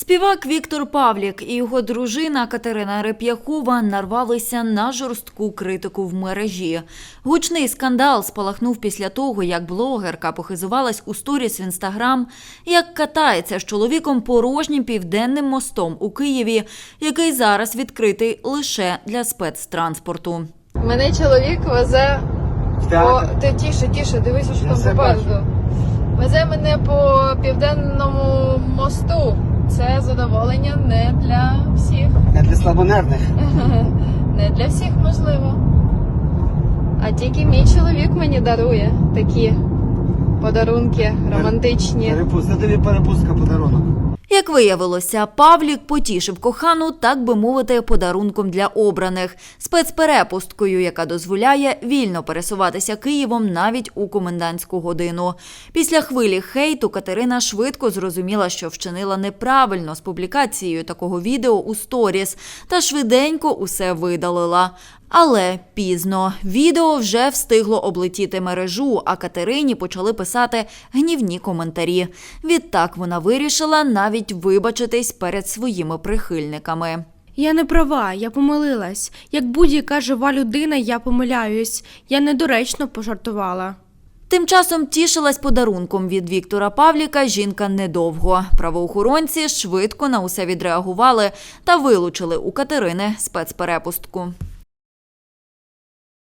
Співак Віктор Павлік і його дружина Катерина Реп'яхова нарвалися на жорстку критику в мережі. Гучний скандал спалахнув після того, як блогерка похизувалась у сторіс в інстаграм, як катається з чоловіком порожнім південним мостом у Києві, який зараз відкритий лише для спецтранспорту. Мене чоловік везе по ти тіше, тіше, дивися, що там попереду. Везе мене по південному мосту. Це задоволення не для всіх. Не для слабонервних. Не для всіх можливо. А тільки мій чоловік мені дарує такі подарунки романтичні. Перепустка, тобі перепустка подарунок. Як виявилося, Павлік потішив кохану, так би мовити, подарунком для обраних спецперепусткою, яка дозволяє вільно пересуватися Києвом навіть у комендантську годину. Після хвилі хейту Катерина швидко зрозуміла, що вчинила неправильно з публікацією такого відео у сторіс, та швиденько усе видалила. Але пізно відео вже встигло облетіти мережу, а Катерині почали писати гнівні коментарі. Відтак вона вирішила навіть вибачитись перед своїми прихильниками. Я не права, я помилилась. Як будь-яка жива людина, я помиляюсь. Я недоречно пожартувала. Тим часом тішилась подарунком від Віктора Павліка жінка недовго. Правоохоронці швидко на усе відреагували та вилучили у Катерини спецперепустку.